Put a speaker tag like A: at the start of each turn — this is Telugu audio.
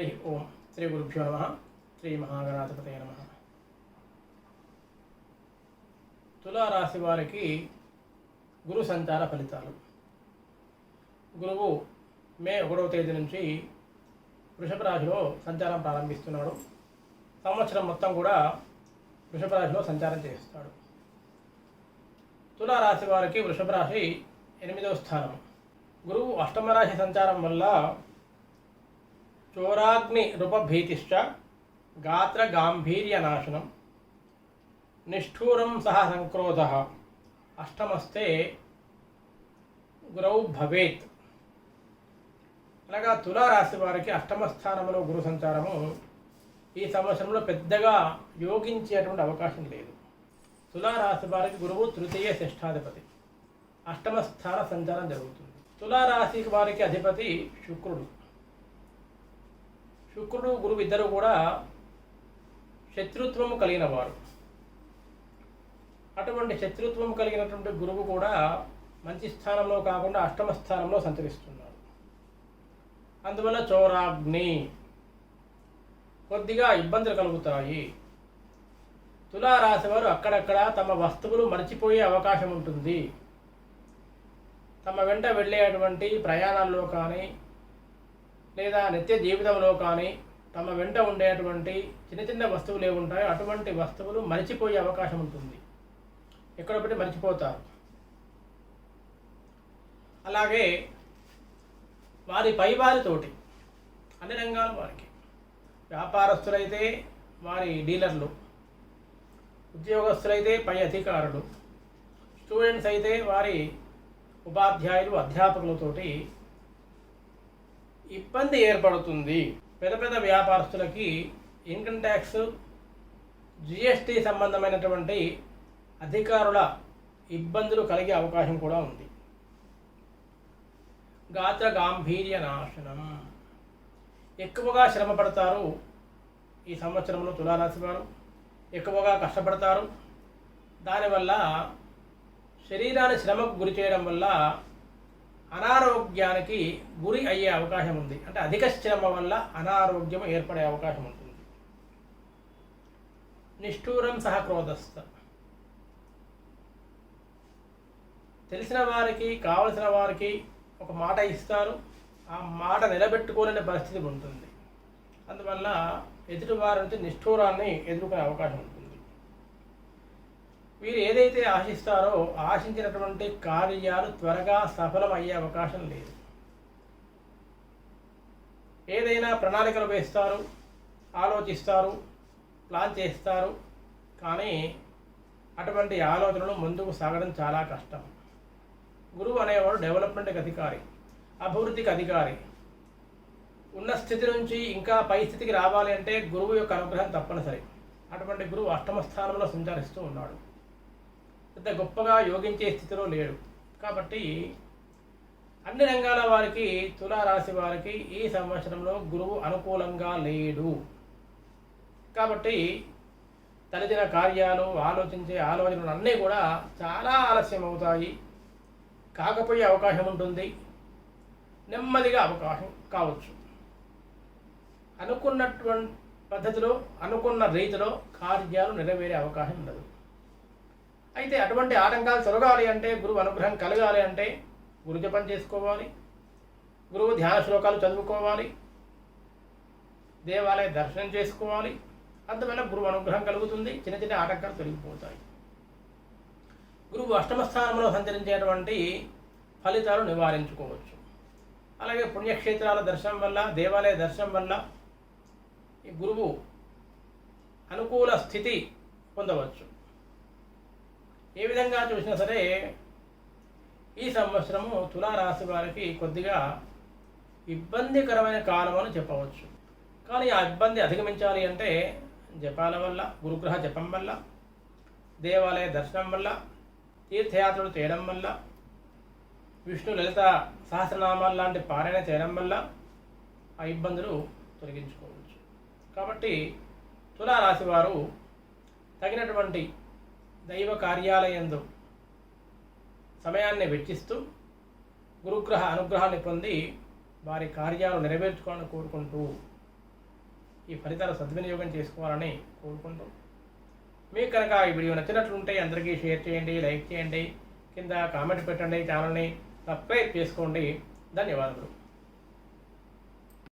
A: హరి ఓం శ్రీ గురుభ్యో నమ. శ్రీ మహాగణాధిపతయ నమ. తులారాశి వారికి గురు సంచార ఫలితాలు. గురువు మే ఒకటవ తేదీ నుంచి వృషభ రాశిలో సంచారం ప్రారంభిస్తున్నాడు. సంవత్సరం మొత్తం కూడా వృషభ రాశిలో సంచారం చేస్తాడు. తులారాశి వారికి వృషభ రాశి ఎనిమిదవ స్థానం. గురువు అష్టమ రాశి సంచారం వల్ల చోరాగ్ని రూపభీతిశ్చ గాత్ర గాంభీర్య నాశనం నిష్ఠూరం సహ సంక్రోధ అష్టమస్తే గురౌ భవేత్ అనగా తులారాశి వారికి అష్టమ స్థానంలో గురు సంచారము ఈ సంవత్సరంలో పెద్దగా యోగించేటువంటి అవకాశం లేదు. తులారాశి వారికి గురువు తృతీయ షష్ఠాధిపతి అష్టమ స్థాన సంచారం జరుగుతుంది. తులారాశి వారికి అధిపతి శుక్రుడు. శుక్రుడు గురువు ఇద్దరు కూడా శత్రుత్వము కలిగిన వారు అటువంటి శత్రుత్వం కలిగినటువంటి గురువు కూడా మంచి స్థానంలో కాకుండా అష్టమ స్థానంలో సంచరిస్తున్నారు అందువల్ల చోరాగ్ని కొద్దిగా ఇబ్బందులు కలుగుతాయి. తులారాశి వారు అక్కడక్కడ తమ వస్తువులు మర్చిపోయే అవకాశం ఉంటుంది. తమ వెంట వెళ్ళేటువంటి ప్రయాణాల్లో కానీ లేదా నిత్య జీవితంలో కానీ తమ వెంట ఉండేటువంటి చిన్న చిన్న వస్తువులు ఏముంటాయో అటువంటి వస్తువులు మరిచిపోయే అవకాశం ఉంటుంది. ఎక్కడొకటి మర్చిపోతారు? అలాగే వారి పై వారితోటి అన్ని రంగాలు వారికి వ్యాపారస్తులైతే వారి డీలర్లు ఉద్యోగస్తులైతే పై అధికారులు స్టూడెంట్స్ అయితే వారి ఉపాధ్యాయులు అధ్యాపకులతోటి ఇబ్బంది ఏర్పడుతుంది. పెద్ద పెద్ద వ్యాపారస్తులకి ఇన్కమ్ ట్యాక్స్ జిఎస్టి సంబంధమైనటువంటి అధికారుల ఇబ్బందులు కలిగే అవకాశం కూడా ఉంది. గాత్ర గాంభీర్య నాశనం. ఎక్కువగా శ్రమ పడతారు ఈ సంవత్సరంలో తులారాశి వారు. ఎక్కువగా కష్టపడతారు. దానివల్ల శరీరాన్ని శ్రమకు గురి చేయడం వల్ల అనారోగ్యానికి గురి అయ్యే అవకాశం ఉంది. అంటే అధిక శ్రమ వల్ల అనారోగ్యం ఏర్పడే అవకాశం ఉంటుంది. నిష్ఠూరం సహ క్రోధస్థ. తెలిసిన వారికి కావలసిన వారికి ఒక మాట ఇస్తారు. ఆ మాట నిలబెట్టుకోలేని పరిస్థితి ఉంటుంది. అందువల్ల ఎదుటివారి నుంచి నిష్ఠూరాన్ని ఎదుర్కొనే అవకాశం ఉంటుంది. వీరు ఏదైతే ఆశిస్తారో ఆశించినటువంటి కార్యాలు త్వరగా సఫలం అయ్యే అవకాశం లేదు. ఏదైనా ప్రణాళికలు వేస్తారు ఆలోచిస్తారు ప్లాన్ చేస్తారు కానీ అటువంటి ఆలోచనలు ముందుకు సాగడం చాలా కష్టం. గురువు అనేవాడు డెవలప్మెంట్కి అధికారి అభివృద్ధికి అధికారి. ఉన్న స్థితి నుంచి ఇంకా పై స్థితికి రావాలి అంటే గురువు యొక్క అనుగ్రహం తప్పనిసరి. అటువంటి గురువు అష్టమ స్థానంలో సంచరిస్తూ ఉన్నాడు. పెద్ద గొప్పగా యోగించే స్థితిలో లేడు. కాబట్టి అన్ని రంగాల వారికి తులారాశి వారికి ఈ సంవత్సరంలో గురువు అనుకూలంగా లేడు. కాబట్టి తలచిన కార్యాలు ఆలోచించే ఆలోచనలు అన్నీ కూడా చాలా ఆలస్యం అవుతాయి కాకపోయే అవకాశం ఉంటుంది. నెమ్మదిగా అవకాశం కావచ్చు. అనుకున్నటువంటి పద్ధతిలో అనుకున్న రీతిలో కార్యాలు నెరవేరే అవకాశం ఉండదు. అయితే అటువంటి ఆటంకాలు తొలగాలి అంటే గురువు అనుగ్రహం కలగాలి అంటే గురు జపం చేసుకోవాలి. గురువు ధ్యాన శ్లోకాలు చదువుకోవాలి. దేవాలయ దర్శనం చేసుకోవాలి. అందువల్ల గురువు అనుగ్రహం కలుగుతుంది. చిన్న చిన్న ఆటంకాలు తొలగిపోతాయి. గురువు అష్టమ స్థానంలో సంచరించేటువంటి ఫలితాలు నివారించుకోవచ్చు. అలాగే పుణ్యక్షేత్రాల దర్శనం వల్ల దేవాలయ దర్శనం వల్ల ఈ గురువు అనుకూల స్థితి పొందవచ్చు. ఏ విధంగా చూసినా సరే ఈ సంవత్సరము తులారాశి వారికి కొద్దిగా ఇబ్బందికరమైన కాలం అని చెప్పవచ్చు. కానీ ఆ ఇబ్బంది అధిగమించాలి అంటే జపాల వల్ల గురుగ్రహ జపం వల్ల దేవాలయ దర్శనం వల్ల తీర్థయాత్రలు చేయడం వల్ల విష్ణు లలిత సహస్రనామాలు లాంటి పారాయణ చేయడం వల్ల ఆ ఇబ్బందులు తొలగించుకోవచ్చు. కాబట్టి తులారాశి వారు తగినటువంటి దైవ కార్యాలయందు సమయాన్ని వెచ్చిస్తూ గురుగ్రహ అనుగ్రహాన్ని పొంది వారి కార్యాలు నెరవేర్చుకోవాలని కోరుకుంటూ ఈ ఫలితాలు సద్వినియోగం చేసుకోవాలని కోరుకుంటూ మీకు కనుక ఈ వీడియో నచ్చినట్లుంటే అందరికీ షేర్ చేయండి లైక్ చేయండి కింద కామెంట్ పెట్టండి ఛానల్ని సబ్స్క్రైబ్ చేసుకోండి. ధన్యవాదాలు